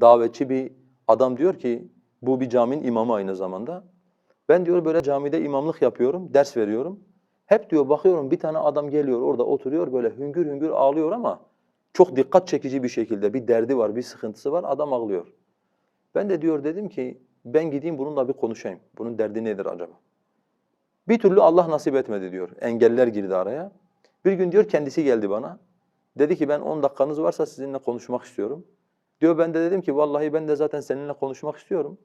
davetçi bir adam diyor ki bu bir caminin imamı aynı zamanda. Ben diyor böyle camide imamlık yapıyorum, ders veriyorum. Hep diyor bakıyorum bir tane adam geliyor orada oturuyor böyle hüngür hüngür ağlıyor ama çok dikkat çekici bir şekilde bir derdi var, bir sıkıntısı var adam ağlıyor. Ben de diyor dedim ki ben gideyim bununla bir konuşayım. Bunun derdi nedir acaba? Bir türlü Allah nasip etmedi diyor. Engeller girdi araya. Bir gün diyor kendisi geldi bana. Dedi ki ben 10 dakikanız varsa sizinle konuşmak istiyorum. Diyor ben de dedim ki vallahi ben de zaten seninle konuşmak istiyorum.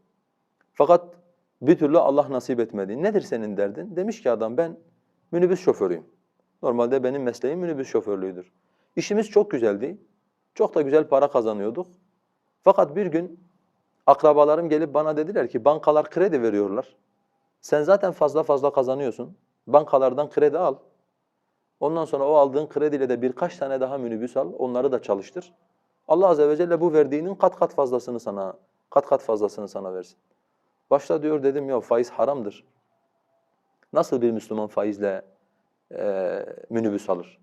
Fakat bir türlü Allah nasip etmedi. Nedir senin derdin? Demiş ki adam ben minibüs şoförüyüm. Normalde benim mesleğim minibüs şoförlüğüdür. İşimiz çok güzeldi. Çok da güzel para kazanıyorduk. Fakat bir gün akrabalarım gelip bana dediler ki bankalar kredi veriyorlar. Sen zaten fazla fazla kazanıyorsun. Bankalardan kredi al. Ondan sonra o aldığın krediyle de birkaç tane daha minibüs al. Onları da çalıştır. Allah azze ve celle bu verdiğinin kat kat fazlasını sana kat kat fazlasını sana versin. Başta diyor dedim ya faiz haramdır. Nasıl bir Müslüman faizle e, minibüs alır?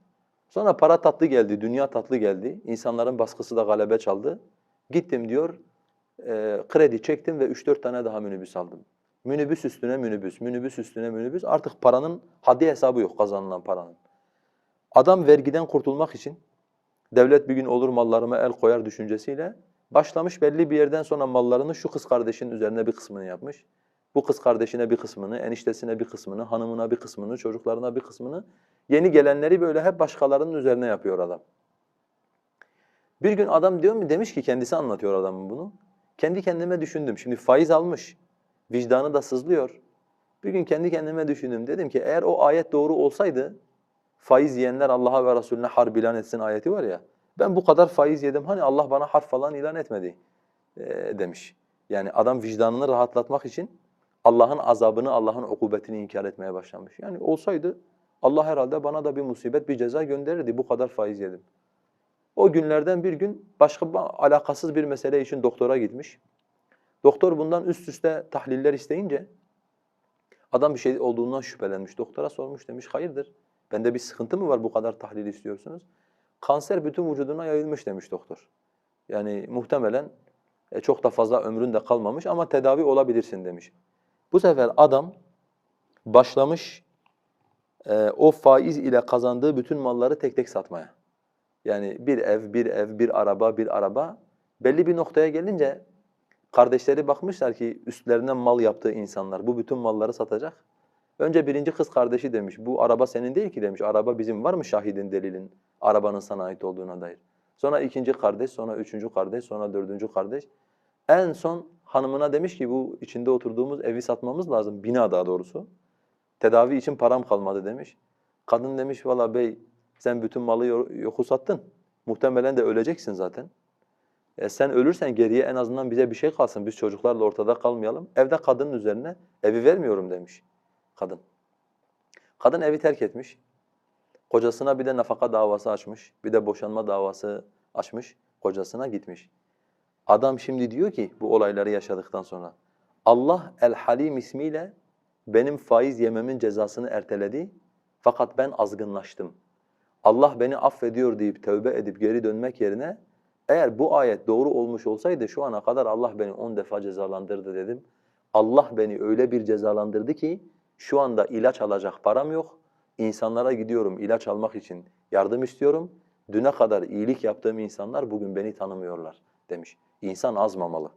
Sonra para tatlı geldi, dünya tatlı geldi. İnsanların baskısı da galebe çaldı. Gittim diyor, e, kredi çektim ve 3-4 tane daha minibüs aldım. Minibüs üstüne minibüs, minibüs üstüne minibüs. Artık paranın haddi hesabı yok kazanılan paranın. Adam vergiden kurtulmak için devlet bir gün olur mallarıma el koyar düşüncesiyle başlamış belli bir yerden sonra mallarını şu kız kardeşinin üzerine bir kısmını yapmış. Bu kız kardeşine bir kısmını, eniştesine bir kısmını, hanımına bir kısmını, çocuklarına bir kısmını, yeni gelenleri böyle hep başkalarının üzerine yapıyor adam. Bir gün adam diyor mu demiş ki kendisi anlatıyor adamın bunu. Kendi kendime düşündüm. Şimdi faiz almış. Vicdanı da sızlıyor. Bir gün kendi kendime düşündüm. Dedim ki eğer o ayet doğru olsaydı faiz yiyenler Allah'a ve Resulüne harp ilan etsin ayeti var ya. Ben bu kadar faiz yedim. Hani Allah bana harp falan ilan etmedi ee, demiş. Yani adam vicdanını rahatlatmak için Allah'ın azabını, Allah'ın ukubetini inkar etmeye başlamış. Yani olsaydı Allah herhalde bana da bir musibet, bir ceza gönderirdi. Bu kadar faiz yedim. O günlerden bir gün başka alakasız bir mesele için doktora gitmiş. Doktor bundan üst üste tahliller isteyince adam bir şey olduğundan şüphelenmiş. Doktora sormuş demiş hayırdır? Bende bir sıkıntı mı var bu kadar tahlil istiyorsunuz? Kanser bütün vücuduna yayılmış demiş doktor. Yani muhtemelen e, çok da fazla ömrün de kalmamış ama tedavi olabilirsin demiş. Bu sefer adam başlamış e, o faiz ile kazandığı bütün malları tek tek satmaya. Yani bir ev, bir ev, bir araba, bir araba. Belli bir noktaya gelince kardeşleri bakmışlar ki üstlerinden mal yaptığı insanlar bu bütün malları satacak. Önce birinci kız kardeşi demiş, bu araba senin değil ki demiş, araba bizim var mı şahidin, delilin, arabanın sana ait olduğuna dair. Sonra ikinci kardeş, sonra üçüncü kardeş, sonra dördüncü kardeş. En son hanımına demiş ki bu içinde oturduğumuz evi satmamız lazım, bina daha doğrusu. Tedavi için param kalmadı demiş. Kadın demiş, valla bey sen bütün malı yoku sattın, muhtemelen de öleceksin zaten. E sen ölürsen geriye en azından bize bir şey kalsın, biz çocuklarla ortada kalmayalım. Evde kadının üzerine evi vermiyorum demiş kadın. Kadın evi terk etmiş. Kocasına bir de nafaka davası açmış. Bir de boşanma davası açmış. Kocasına gitmiş. Adam şimdi diyor ki bu olayları yaşadıktan sonra Allah El-Halim ismiyle benim faiz yememin cezasını erteledi fakat ben azgınlaştım. Allah beni affediyor deyip tövbe edip geri dönmek yerine eğer bu ayet doğru olmuş olsaydı şu ana kadar Allah beni on defa cezalandırdı dedim. Allah beni öyle bir cezalandırdı ki şu anda ilaç alacak param yok. İnsanlara gidiyorum ilaç almak için yardım istiyorum. Düne kadar iyilik yaptığım insanlar bugün beni tanımıyorlar demiş. İnsan azmamalı.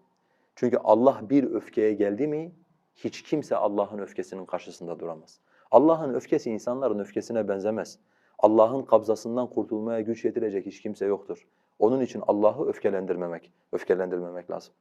Çünkü Allah bir öfkeye geldi mi hiç kimse Allah'ın öfkesinin karşısında duramaz. Allah'ın öfkesi insanların öfkesine benzemez. Allah'ın kabzasından kurtulmaya güç yetirecek hiç kimse yoktur. Onun için Allah'ı öfkelendirmemek, öfkelendirmemek lazım.